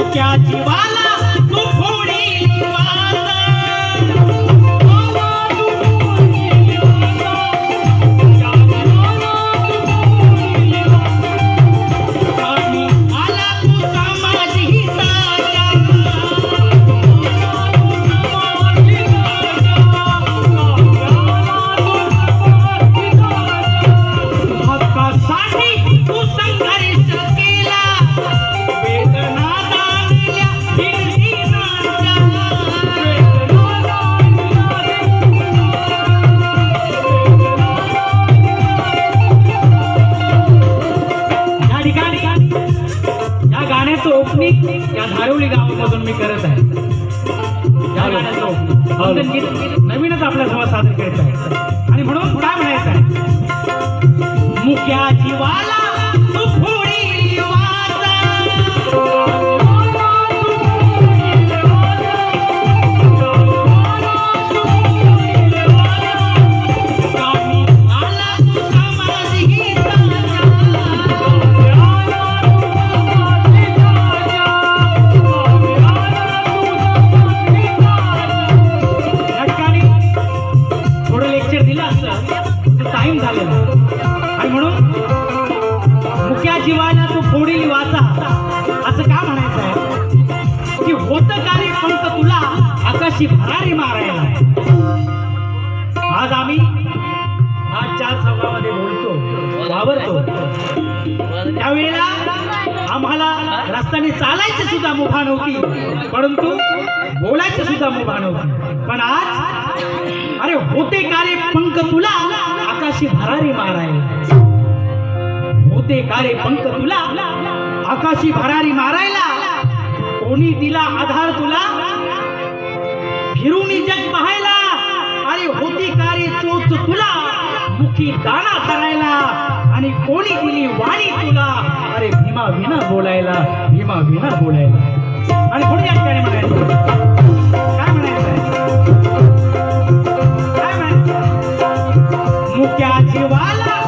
मुक्या जीवाला कवली गावामधून मी करत आहे. या गाण्याचं गीत नवीनच आपल्यासोबत सादर करत आहे. आणि म्हणून काय म्हणायचं आहे? मुख्या जीवाला लेक्चर दिलं असतं टाइम झालेला आणि म्हणून मुक्या जीवाना तू फोडील वाचा. असं का म्हणायचं आहे? की होत कार्य पंत तुला आकाशी भरारी मारायला आज आम्ही आज चार सभामध्ये बोलतो वावरतो. त्यावेळेला आम्हाला रस्त्याने चालायची सुद्धा मुभा नव्हती. परंतु बोलायची सुद्धा मुभा नव्हती. पण आज अरे होते कारे पंख तुला आकाशी भरारी मारायला. होते कारे पंख तुला आकाशी भरारी मारायला. कोणी दिला आधार तुला? फिरून जग पाहायला. अरे होती कारे चोच तुला मुखी दाना धरायला. आणि कोणी दिली वाणी तुला? अरे भीमा विना बोलायला भीमा विना बोलायला. आणि पुढे या ठिकाणी म्हणायचं. काय म्हणायचं? काय म्हणायचं? मुक्या जीवाला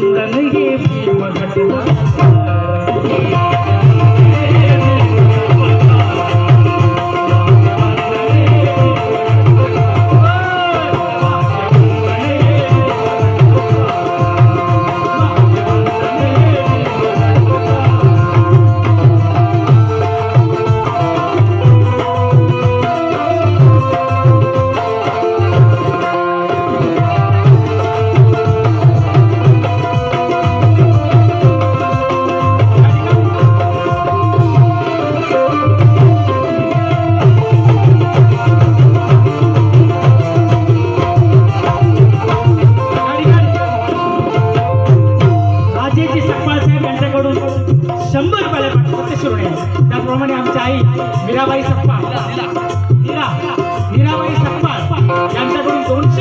ತನಗೆ ಮಗಟ शंभर रुपयाला पाठवते सुरू त्याप्रमाणे आमची आई मीराबाई सप्पा मीरा मीराबाई सप्पा यांच्याकडून दोनशे